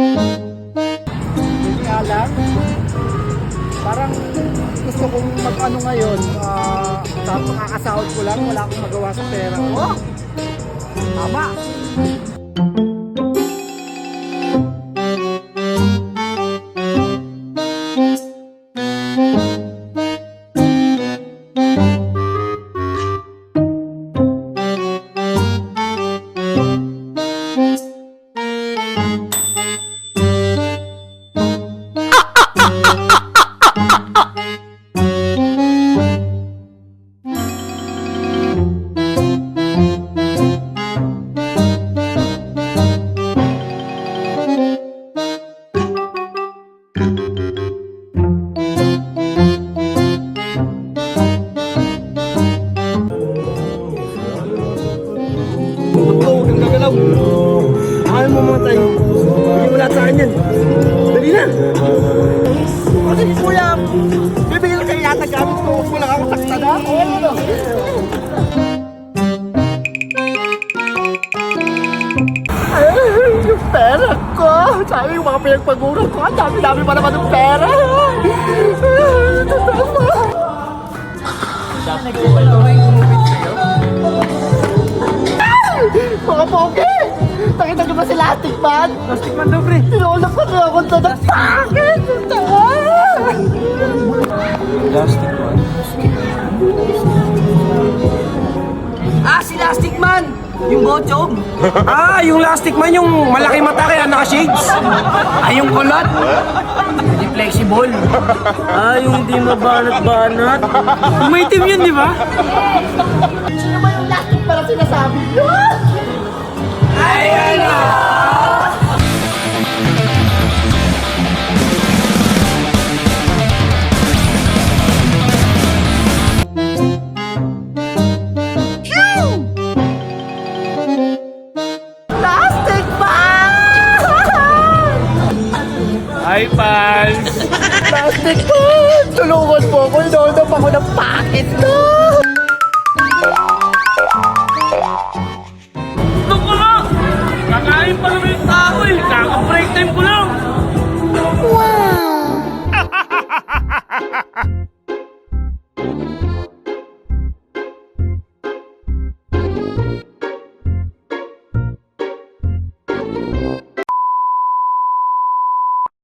Hindi nga lang, parang gusto kong mag-ano ngayon, ah, uh, tapos kakasahod ko lang, wala akong magawa sa pera ko. Oh, tama! thank you huwag kang gagalaw. Ayaw mo Sabi yung mga pinagpaguran ko. Ang dami-dami pa naman ng pera. Mga pogi! Nakita niyo ba si Lastic Man? Lastic Man daw, pre. Tinulog pa niyo ako sa bakit? Ah, Yung Bochog! Ah, yung Lastic Man, yung malaki mata kaya naka-shades. Ah, yung kulot! Hindi flexible! Ah, yung di mabanat-banat. May team yun, di ba? Sino ba yung Lastic ang sinasabi niyo? Plastic Hi, fans! Plastic po! Tulungan po ako! Lodop ako ng packet na! Gusto ko na! Kakain pa naman yung tao eh! Kaka-break time ko na!